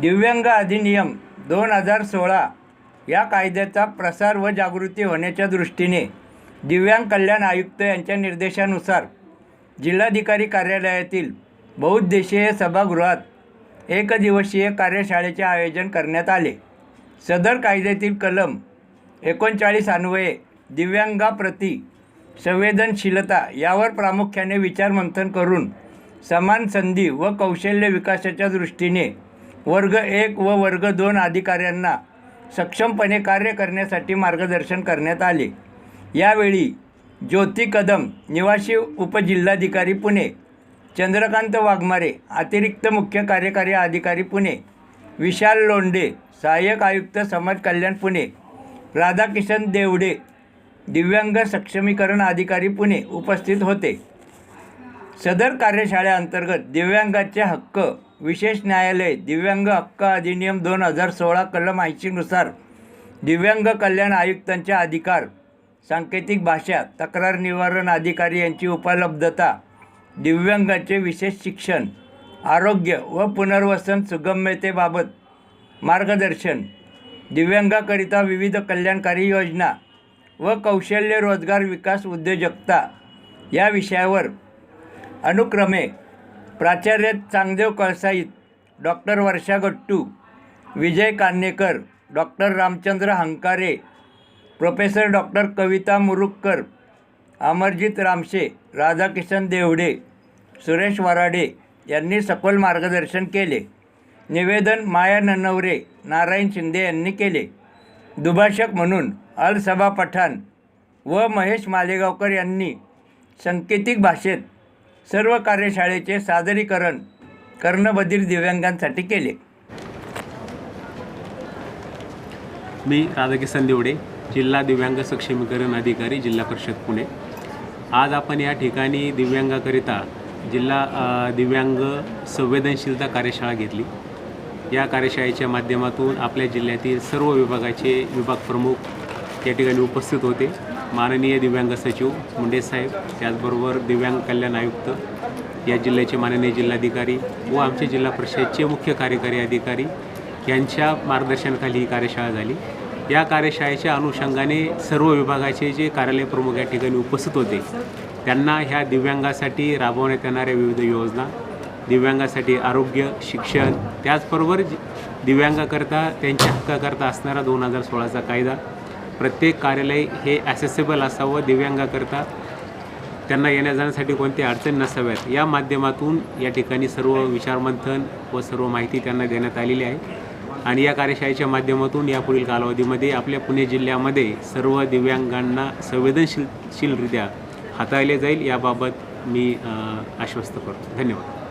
दिव्यांग अधिनियम दोन हजार सोळा या कायद्याचा प्रसार व जागृती होण्याच्या दृष्टीने दिव्यांग कल्याण आयुक्त यांच्या निर्देशानुसार जिल्हाधिकारी कार्यालयातील बहुउद्देशीय सभागृहात एकदिवसीय कार्यशाळेचे आयोजन करण्यात आले. सदर कायद्यातील कलम एकोणचाळीस अन्वये दिव्यांगाप्रती संवेदनशीलता यावर प्रामुख्याने विचारमंथन करून समान संधी व कौशल्य विकासाच्या दृष्टीने वर्ग एक व वर्ग दोन अधिकाऱ्यांना सक्षमपणे कार्य करण्यासाठी मार्गदर्शन करण्यात आले. यावेळी ज्योती कदम निवासी उपजिल्हाधिकारी पुणे चंद्रकांत वाघमारे अतिरिक्त मुख्य कार्यकारी अधिकारी पुणे विशाल लोंढे सहाय्यक आयुक्त समाज कल्याण पुणे राधाकिशन देवडे दिव्यांग सक्षमीकरण अधिकारी पुणे उपस्थित होते. सदर कार्यशाळेअंतर्गत दिव्यांगाचे हक्क विशेष न्यायालय दिव्यांग हक्क अधिनियम दोन हजार सोळा कलम ऐंशीनुसार दिव्यांग कल्याण आयुक्तांचे अधिकार सांकेतिक भाषा तक्रार निवारण अधिकारी यांची उपलब्धता दिव्यांगाचे विशेष शिक्षण आरोग्य व पुनर्वसन सुगम्यतेबाबत मार्गदर्शन दिव्यांगाकरिता विविध कल्याणकारी योजना व कौशल्य रोजगार विकास उद्योजकता या विषयावर अनुक्रमे प्राचार्य Changdev कळसाईत doctor Varsha Gattu Vijay Kanhekar doctor Ramchandra Hankare professor doctor Kavita Murukkar Amarjit Ramshe Radhakishan Devde Suresh Varade यांनी सखोल मार्गदर्शन केले. निवेदन माया ननवरे नारायण शिंदे यांनी केले. दुभाषक म्हणून अल सभा पठाण व महेश मालेगावकर यांनी सांकेतिक भाषेत सर्व कार्यशाळेचे सादरीकरण कर्णबधीर दिव्यांगांसाठी केले. मी राधाकिसन देवडे जिल्हा दिव्यांग सक्षमीकरण अधिकारी जिल्हा परिषद पुणे. आज आपण या ठिकाणी दिव्यांगाकरिता जिल्हा दिव्यांग संवेदनशीलता कार्यशाळा घेतली. या कार्यशाळेच्या माध्यमातून आपल्या जिल्ह्यातील सर्व विभागाचे विभाग प्रमुख या ठिकाणी उपस्थित होते. माननीय दिव्यांग सचिव मुंडे साहेब त्याचबरोबर दिव्यांग कल्याण आयुक्त या जिल्ह्याचे माननीय जिल्हाधिकारी व आमचे जिल्हा परिषदचे मुख्य कार्यकारी अधिकारी यांच्या मार्गदर्शनाखाली ही कार्यशाळा झाली. या कार्यशाळेच्या अनुषंगाने सर्व विभागाचे जे कार्यालय प्रमुख या ठिकाणी उपस्थित होते त्यांना ह्या दिव्यांगासाठी राबवण्यात येणाऱ्या विविध योजना दिव्यांगासाठी आरोग्य शिक्षण त्याचबरोबर दिव्यांगाकरता त्यांच्या हक्काकरता असणारा दोन हजार सोळाचा कायदा प्रत्येक कार्यालय हे ॲसेसेबल असावं दिव्यांगाकरता. त्यांना येण्या जाण्यासाठी कोणती अडचणी नसाव्यात. या माध्यमातून या ठिकाणी सर्व विचारमंथन व सर्व माहिती त्यांना देण्यात आलेली आहे. आणि या कार्यशाळेच्या माध्यमातून यापुढील कालावधीमध्ये आपल्या पुणे जिल्ह्यामध्ये सर्व दिव्यांगांना संवेदनशील शीलरित्या हाताळले जाईल. याबाबत मी आश्वस्त करतो. धन्यवाद.